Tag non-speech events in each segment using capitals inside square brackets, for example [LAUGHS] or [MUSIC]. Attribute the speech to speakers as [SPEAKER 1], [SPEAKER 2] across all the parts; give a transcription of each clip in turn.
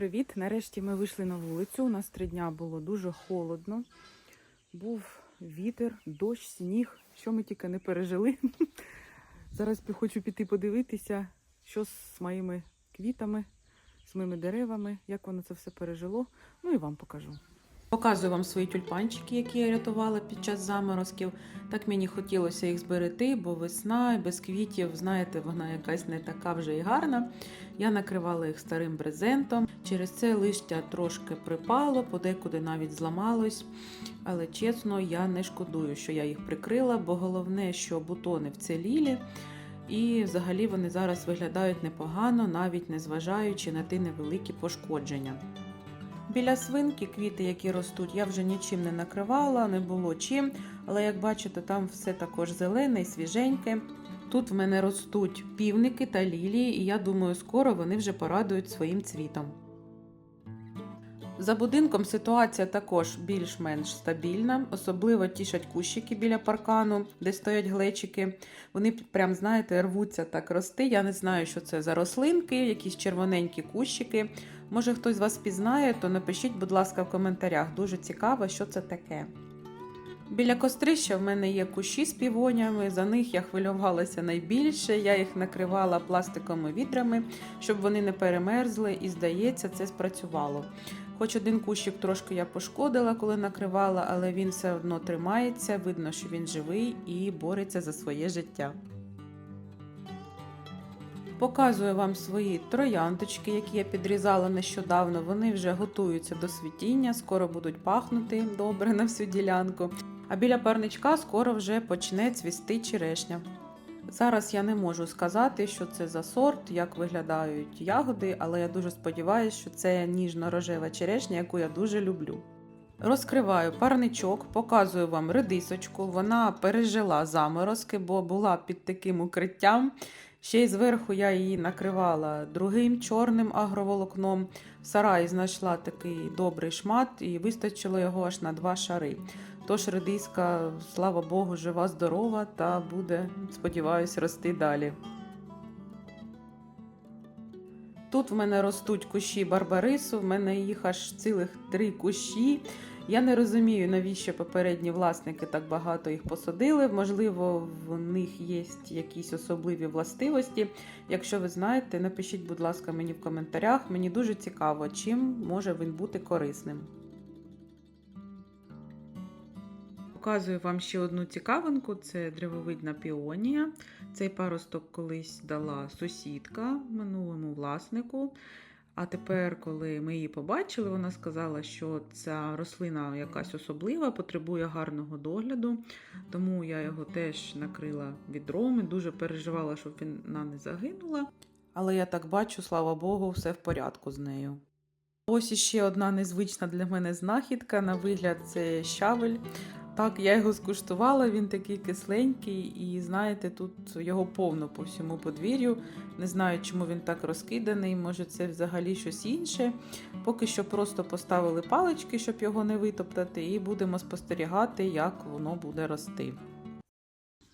[SPEAKER 1] привіт! Нарешті ми вийшли на вулицю. У нас три дня було дуже холодно. Був вітер, дощ, сніг. Що ми тільки не пережили. [LAUGHS] Зараз хочу піти подивитися, що з моїми квітами, з моїми деревами, як воно це все пережило. Ну і вам покажу. Показую вам свої тюльпанчики, які я рятувала під час заморозків. Так мені хотілося їх зберегти, бо весна без квітів, знаєте, вона якась не така вже і гарна. Я накривала їх старим брезентом. Через це листя трошки припало, подекуди навіть зламалось. Але чесно, я не шкодую, що я їх прикрила, бо головне, що бутони вцілілі. І взагалі вони зараз виглядають непогано, навіть незважаючи на ті невеликі пошкодження. Біля свинки квіти, які ростуть, я вже нічим не накривала, не було чим. Але як бачите, там все також зелене і свіженьке. Тут в мене ростуть півники та лілії, і я думаю, скоро вони вже порадують своїм цвітом. За будинком ситуація також більш-менш стабільна, особливо тішать кущики біля паркану, де стоять глечики. Вони прям, знаєте, рвуться так рости. Я не знаю, що це за рослинки, якісь червоненькі кущики. Може, хтось з вас пізнає, то напишіть, будь ласка, в коментарях. Дуже цікаво, що це таке. Біля кострища в мене є кущі з півонями, за них я хвилювалася найбільше. Я їх накривала пластиковими відрами, щоб вони не перемерзли, і здається, це спрацювало. Хоч один кущик трошки я пошкодила, коли накривала, але він все одно тримається, видно, що він живий і бореться за своє життя. Показую вам свої трояндочки, які я підрізала нещодавно. Вони вже готуються до світіння, скоро будуть пахнути добре на всю ділянку. А біля парничка скоро вже почне цвісти черешня. Зараз я не можу сказати, що це за сорт, як виглядають ягоди, але я дуже сподіваюся, що це ніжно-рожева черешня, яку я дуже люблю. Розкриваю парничок, показую вам редисочку. Вона пережила заморозки, бо була під таким укриттям. Ще й зверху я її накривала другим чорним агроволокном. В сараї знайшла такий добрий шмат і вистачило його аж на два шари. Тож редиска, слава Богу, жива, здорова та буде, сподіваюсь, рости далі. Тут в мене ростуть кущі барбарису, в мене їх аж цілих три кущі. Я не розумію, навіщо попередні власники так багато їх посадили. Можливо, в них є якісь особливі властивості. Якщо ви знаєте, напишіть, будь ласка, мені в коментарях. Мені дуже цікаво, чим може він бути корисним. Показую вам ще одну цікавинку: це древовидна піонія. Цей паросток колись дала сусідка минулому власнику. А тепер, коли ми її побачили, вона сказала, що ця рослина якась особлива, потребує гарного догляду. Тому я його теж накрила відром і дуже переживала, щоб вона не загинула. Але я так бачу, слава Богу, все в порядку з нею. Ось іще одна незвична для мене знахідка. На вигляд, це щавель. Так, я його скуштувала, він такий кисленький, і знаєте, тут його повно по всьому подвір'ю. Не знаю, чому він так розкиданий, може це взагалі щось інше. Поки що просто поставили палички, щоб його не витоптати, і будемо спостерігати, як воно буде рости.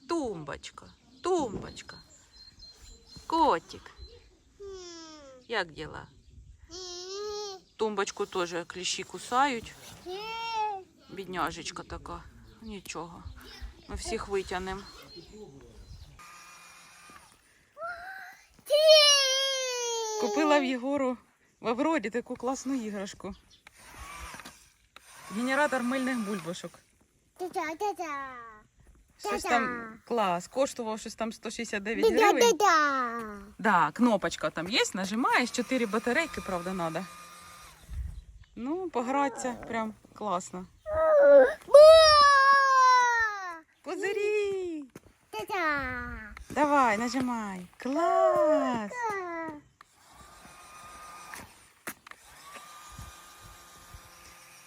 [SPEAKER 1] Тумбочка, тумбочка. Котик, як діла? Тумбочку теж кліщі кусають. Бідняжечка така. Нічого. Ми всіх витягнемо. Купила в Єгору в Авроді таку класну іграшку. Генератор мильних бульбашок. Щось там клас. Коштував щось там 169 гривень.
[SPEAKER 2] Да-да-да-да.
[SPEAKER 1] Кнопочка там є, нажимаєш, 4 батарейки, правда, надо. Ну, погратися прям класно. Нажимай. Клас!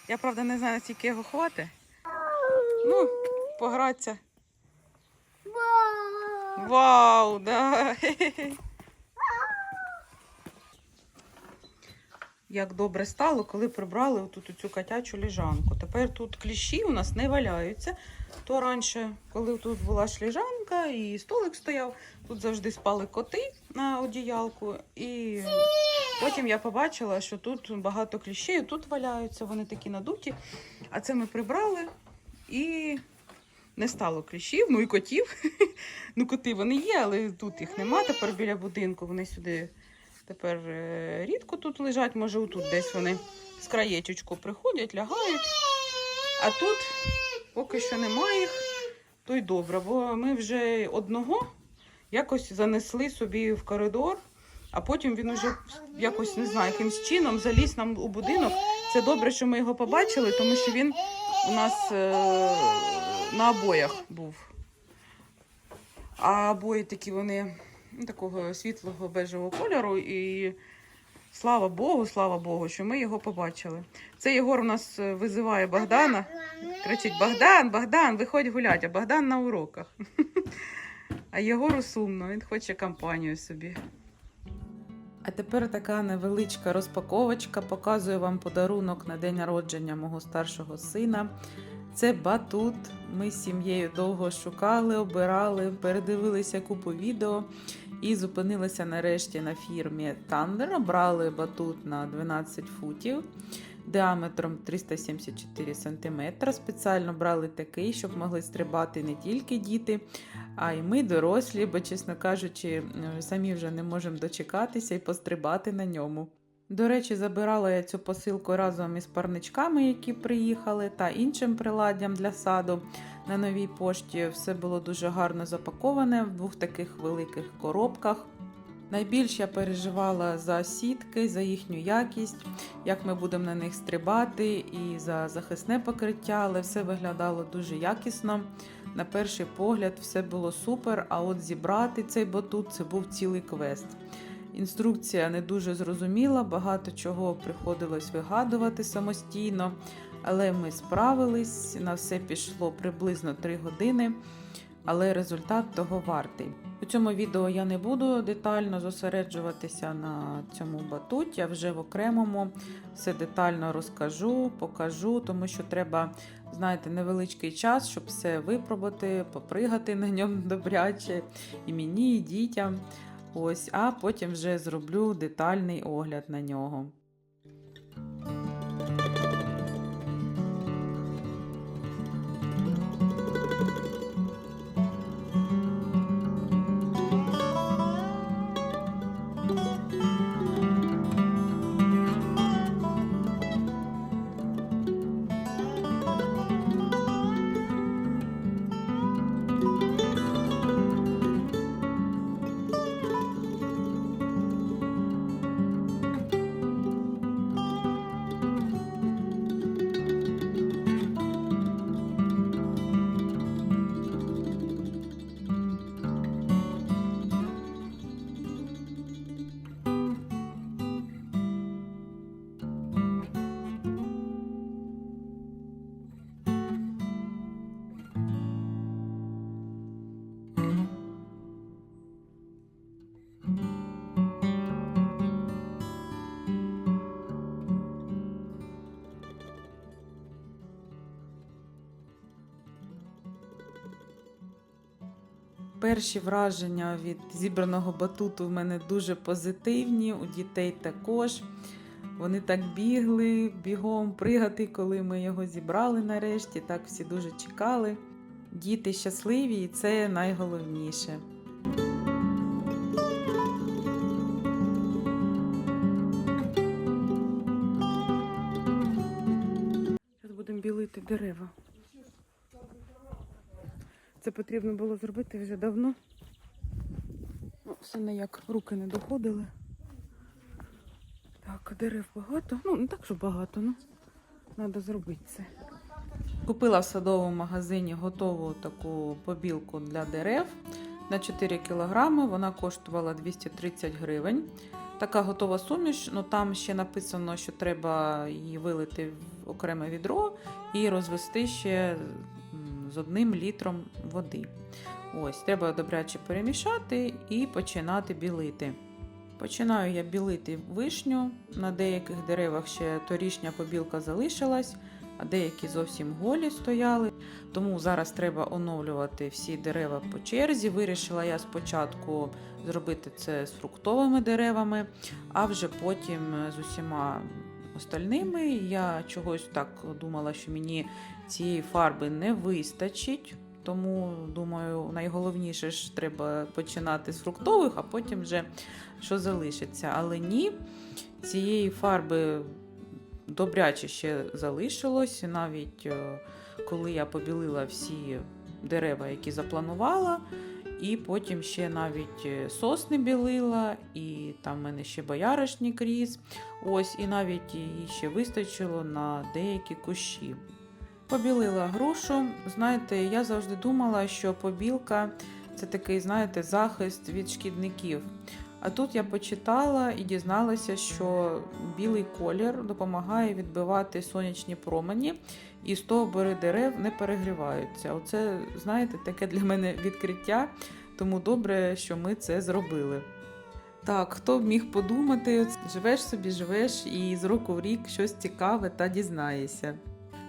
[SPEAKER 1] Я правда не знаю, наскільки його хватить. Ну, погратися.
[SPEAKER 2] Вау,
[SPEAKER 1] да. Як добре стало, коли прибрали тут цю котячу ліжанку. Тепер тут кліщі у нас не валяються. То раніше, коли тут була ж ліжанка і столик стояв, тут завжди спали коти на одіялку. І Потім я побачила, що тут багато кліщей, тут валяються, вони такі надуті. А це ми прибрали і не стало кліщів, ну і котів. [LAUGHS] Ну, коти вони є, але тут їх нема тепер біля будинку. Вони сюди тепер е, рідко тут лежать, може, отут десь вони з краєчечку приходять, лягають. А тут поки що немає їх, то й добре, бо ми вже одного якось занесли собі в коридор, а потім він уже якось не знаю, якимсь чином заліз нам у будинок. Це добре, що ми його побачили, тому що він у нас е, на обоях був. А обої такі вони ну, такого світлого бежевого кольору. І слава Богу, слава Богу, що ми його побачили. Це Єгор у нас е, визиває Богдана. Кричить: Богдан, Богдан, виходь гуляти, а Богдан на уроках. [LAUGHS] А Єгору сумно, він хоче компанію собі. А тепер така невеличка розпаковочка. Показую вам подарунок на день народження мого старшого сина. Це батут. Ми з сім'єю довго шукали, обирали, передивилися купу відео і зупинилися нарешті на фірмі Thunder. брали батут на 12 футів діаметром 374 см. Спеціально брали такий, щоб могли стрибати не тільки діти, а й ми, дорослі, бо, чесно кажучи, самі вже не можемо дочекатися і пострибати на ньому. До речі, забирала я цю посилку разом із парничками, які приїхали, та іншим приладдям для саду на новій пошті. Все було дуже гарно запаковане в двох таких великих коробках. Найбільше я переживала за сітки, за їхню якість, як ми будемо на них стрибати, і за захисне покриття, але все виглядало дуже якісно. На перший погляд, все було супер. А от зібрати цей батут це був цілий квест. Інструкція не дуже зрозуміла, багато чого приходилось вигадувати самостійно, але ми справились, на все пішло приблизно 3 години, але результат того вартий. У цьому відео я не буду детально зосереджуватися на цьому батуті, а вже в окремому все детально розкажу, покажу, тому що треба, знаєте, невеличкий час, щоб все випробувати, попригати на ньому добряче і мені, і дітям. Ось, а потім вже зроблю детальний огляд на нього. Перші враження від зібраного батуту в мене дуже позитивні, у дітей також. Вони так бігли бігом пригати, коли ми його зібрали нарешті. Так всі дуже чекали. Діти щасливі, і це найголовніше. Будемо білити дерева. Це потрібно було зробити вже давно. Ну, все ніяк руки не доходили. Так, дерев багато. Ну, не так, що багато, ну треба зробити це. Купила в садовому магазині готову таку побілку для дерев на 4 кілограми. Вона коштувала 230 гривень. Така готова суміш, ну там ще написано, що треба її вилити в окреме відро і розвести ще з одним літром води. Ось, треба добряче перемішати і починати білити. Починаю я білити вишню. На деяких деревах ще торішня побілка залишилась, а деякі зовсім голі стояли. Тому зараз треба оновлювати всі дерева по черзі. Вирішила я спочатку зробити це з фруктовими деревами, а вже потім з усіма остальними. Я чогось так думала, що мені цієї фарби не вистачить. Тому думаю, найголовніше ж треба починати з фруктових, а потім вже що залишиться. Але ні, цієї фарби добряче ще залишилось. Навіть е, коли я побілила всі дерева, які запланувала, і потім ще навіть е, сосни білила, і там в мене ще бояришник ріс. Ось, і навіть її ще вистачило на деякі кущі. Побілила грушу. Знаєте, я завжди думала, що побілка це такий, знаєте, захист від шкідників. А тут я почитала і дізналася, що білий колір допомагає відбивати сонячні промені, і стовбури дерев не перегріваються. Оце, знаєте, таке для мене відкриття, тому добре, що ми це зробили. Так, хто б міг подумати, живеш собі, живеш і з року в рік щось цікаве та дізнаєшся.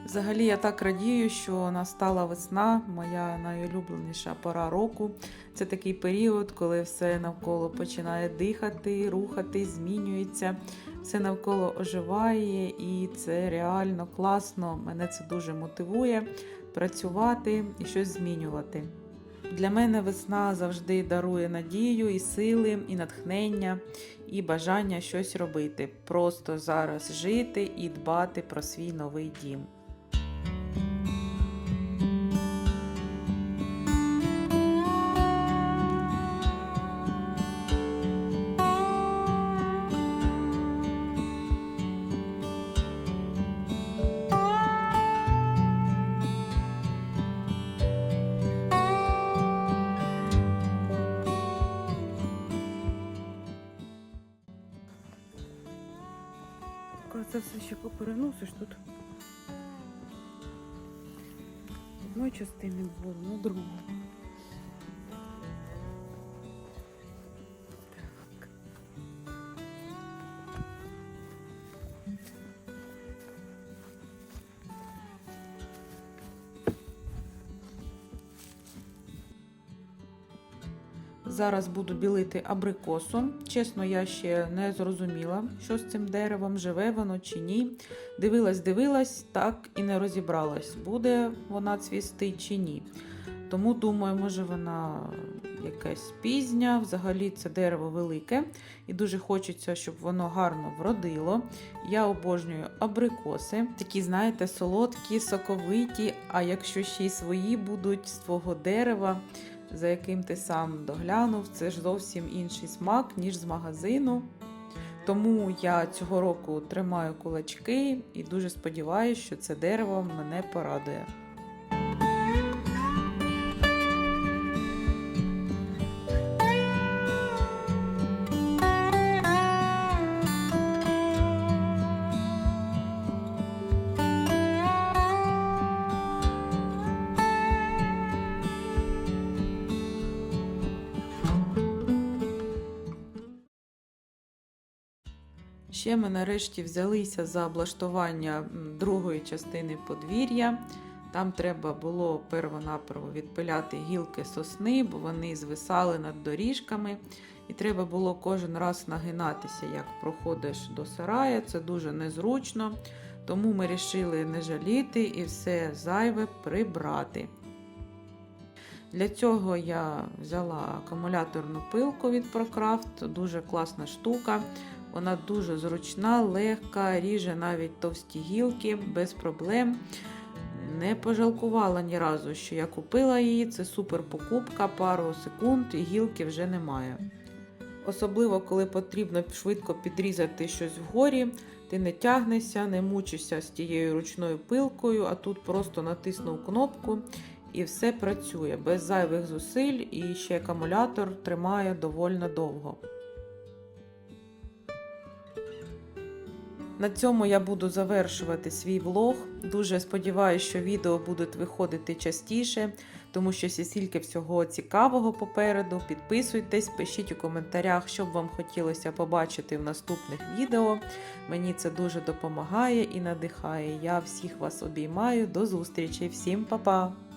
[SPEAKER 1] Взагалі я так радію, що настала весна, моя найулюбленіша пора року. Це такий період, коли все навколо починає дихати, рухати, змінюється, все навколо оживає, і це реально класно. Мене це дуже мотивує працювати і щось змінювати. Для мене весна завжди дарує надію, і сили, і натхнення, і бажання щось робити. Просто зараз жити і дбати про свій новий дім. Коли це все ще попереносиш тут. Одної частини було, на другу. Зараз буду білити абрикосом. Чесно, я ще не зрозуміла, що з цим деревом, живе воно чи ні. Дивилась, дивилась, так і не розібралась, буде вона цвісти чи ні. Тому думаю, може вона якась пізня. Взагалі це дерево велике і дуже хочеться, щоб воно гарно вродило. Я обожнюю абрикоси, такі, знаєте, солодкі, соковиті. А якщо ще й свої будуть з твого дерева, за яким ти сам доглянув, це ж зовсім інший смак, ніж з магазину. Тому я цього року тримаю кулачки і дуже сподіваюся, що це дерево мене порадує. Ще ми нарешті взялися за облаштування другої частини подвір'я. Там треба було перво-наперво відпиляти гілки сосни, бо вони звисали над доріжками. І треба було кожен раз нагинатися, як проходиш до сарая. Це дуже незручно. Тому ми вирішили не жаліти і все зайве прибрати. Для цього я взяла акумуляторну пилку від ProCraft, дуже класна штука. Вона дуже зручна, легка, ріже навіть товсті гілки без проблем. Не пожалкувала ні разу, що я купила її. Це супер покупка, пару секунд і гілки вже немає. Особливо, коли потрібно швидко підрізати щось вгорі, ти не тягнешся, не мучишся з тією ручною пилкою, а тут просто натиснув кнопку і все працює без зайвих зусиль, і ще акумулятор тримає довольно довго. На цьому я буду завершувати свій влог. Дуже сподіваюся, що відео будуть виходити частіше, тому що стільки всього цікавого попереду. Підписуйтесь, пишіть у коментарях, що б вам хотілося побачити в наступних відео. Мені це дуже допомагає і надихає. Я всіх вас обіймаю. До зустрічі, всім па-па!